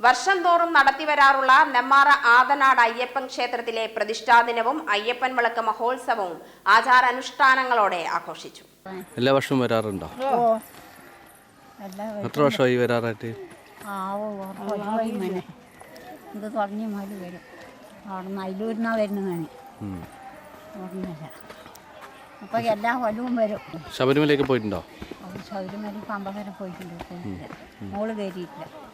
വർഷം തോറും നടത്തിവരാറുള്ള നെമ്മാറ ആതനാട് അയ്യപ്പൻ ക്ഷേത്രത്തിലെ പ്രതിഷ്ഠാ ദിനവും അയ്യപ്പൻ വിളക്ക് മഹോത്സവവും ആചാരാനുഷ്ഠാനങ്ങളോടെ ആഘോഷിച്ചു എല്ലാ വർഷവും വരാറുണ്ടോ എത്ര വർഷമായി വരാറായിട്ട് ഇത് തുടങ്ങി മുതൽ വരും അവിടെ നിന്ന് വരുന്നതാണ് ഓർമ്മയില്ല അപ്പോൾ എല്ലാ കൊല്ലവും വരും ശബരിമലയ്ക്ക് പോയിട്ടുണ്ടോ അവർ ശബരിമല പമ്പ വരെ പോയിട്ടുണ്ട് മോൾ കയറിയിട്ടില്ല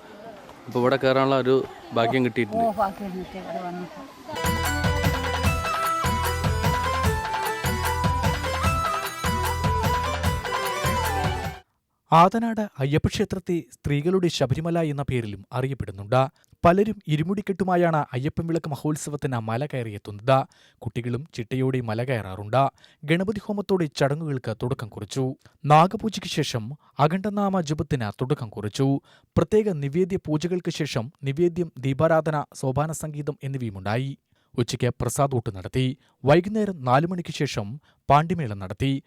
അപ്പോൾ ഇവിടെ കയറാനുള്ള ഒരു ഭാഗ്യം കിട്ടിയിട്ടുണ്ട്. ആതനാട് അയ്യപ്പക്ഷേത്രത്തെ സ്ത്രീകളുടെ ശബരിമല എന്ന പേരിലും അറിയപ്പെടുന്നുണ്ട്. പലരും ഇരുമുടിക്കെട്ടുമായാണ് അയ്യപ്പൻ വിളക്ക് മഹോത്സവത്തിന് മല കയറിയെത്തുന്നത്. കുട്ടികളും ചിട്ടയോടെ മല കയറാറുണ്ട്. ഗണപതി ഹോമത്തോടെ ചടങ്ങുകൾക്ക് തുടക്കം കുറിച്ചു. നാഗപൂജയ്ക്ക് ശേഷം അഖണ്ഡനാമ ജപത്തിന് തുടക്കം കുറിച്ചു. പ്രത്യേക നിവേദ്യ പൂജകൾക്ക് ശേഷം നിവേദ്യം ദീപാരാധന സോപാന സംഗീതം എന്നിവയുമുണ്ടായി. ഉച്ചയ്ക്ക് പ്രസാദൂട്ട് നടത്തി. വൈകുന്നേരം നാലു മണിക്ക് ശേഷം പാണ്ടിമേളം നടത്തി.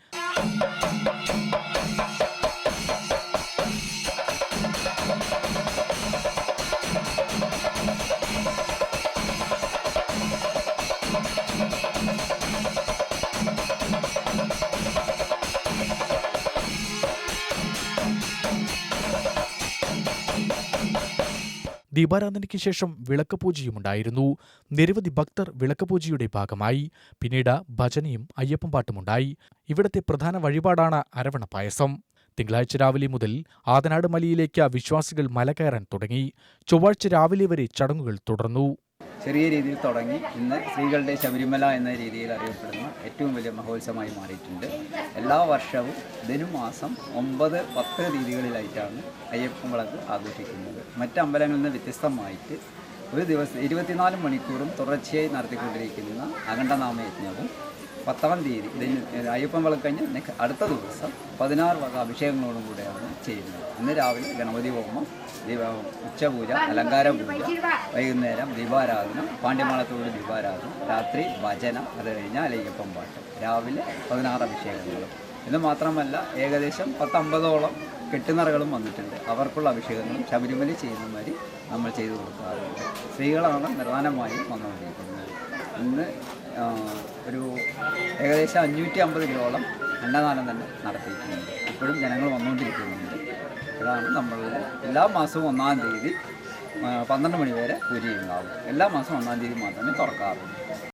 ദീപാരാധനയ്ക്ക് ശേഷം വിളക്ക് പൂജയുമുണ്ടായിരുന്നു. നിരവധി ഭക്തർ വിളക്ക് പൂജയുടെ ഭാഗമായി. പിന്നീട് ഭജനയും അയ്യപ്പം പാട്ടുമുണ്ടായി. ഇവിടത്തെ പ്രധാന വഴിപാടാണ് അരവണ പായസം. തിങ്കളാഴ്ച രാവിലെ മുതൽ ആതനാട് മലയിലേക്ക് വിശ്വാസികൾ മല കയറാൻ തുടങ്ങി. ചൊവ്വാഴ്ച രാവിലെ വരെ ചടങ്ങുകൾ തുടർന്നു. ചെറിയ രീതിയിൽ തുടങ്ങി. ഇന്ന് സ്ത്രീകളുടെ ശബരിമല എന്ന രീതിയിൽ അറിയപ്പെടുന്ന ഏറ്റവും വലിയ മഹോത്സവമായി മാറിയിട്ടുണ്ട്. എല്ലാ വർഷവും ധനുമാസം ഒമ്പത് പത്ത് രീതികളിലായിട്ടാണ് അയ്യപ്പൻ വിളക്ക് ആഘോഷിക്കുന്നത്. മറ്റ് അമ്പലങ്ങളിൽ നിന്ന് വ്യത്യസ്തമായിട്ട് ഒരു ദിവസം ഇരുപത്തിനാല് മണിക്കൂറും തുടർച്ചയായി നടത്തിക്കൊണ്ടിരിക്കുന്ന അഖണ്ഡനാമ യജ്ഞവും പത്താം തീയതി ഇതിന് അയ്യപ്പൻ വിളക്ക് കഴിഞ്ഞ് അടുത്ത ദിവസം പതിനാറ് വക അഭിഷേകങ്ങളോടും കൂടെയാണ് ചെയ്യുന്നത്. ഇന്ന് രാവിലെ ഗണപതി ഹോമം ദീപ ഉച്ചപൂജ അലങ്കാര പൂജ വൈകുന്നേരം ദീപാരാധന പാണ്ഡ്യമാളത്തോട് ദീപാരാധന രാത്രി ഭജന അത് കഴിഞ്ഞാൽ അയ്യപ്പൻ പാട്ട് രാവിലെ പതിനാറ് അഭിഷേകങ്ങളും. ഇത് മാത്രമല്ല ഏകദേശം പത്തമ്പതോളം കെട്ടുനിറകളും വന്നിട്ടുണ്ട്. അവർക്കുള്ള അഭിഷേകങ്ങളും ശബരിമല ചെയ്യുന്ന മാതിരി നമ്മൾ ചെയ്തു കൊടുക്കാറുണ്ട്. സ്ത്രീകളാണ് പ്രധാനമായും വന്നുകൊണ്ടിരിക്കുന്നത്. ഇന്ന് ഒരു ഏകദേശം അഞ്ഞൂറ്റി അമ്പത് കിലോളം അന്നദാനം തന്നെ നടത്തിയിട്ടുണ്ട്. ഇപ്പോഴും ജനങ്ങൾ വന്നുകൊണ്ടിരിക്കുന്നുണ്ട്. ഇതാണ് നമ്മൾ എല്ലാ മാസവും ഒന്നാം തീയതി പന്ത്രണ്ട് മണി വരെ പൂജയുണ്ടാവും എല്ലാ മാസവും ഒന്നാം തീയതി മാത്രമേ തുറക്കാറുള്ളൂ.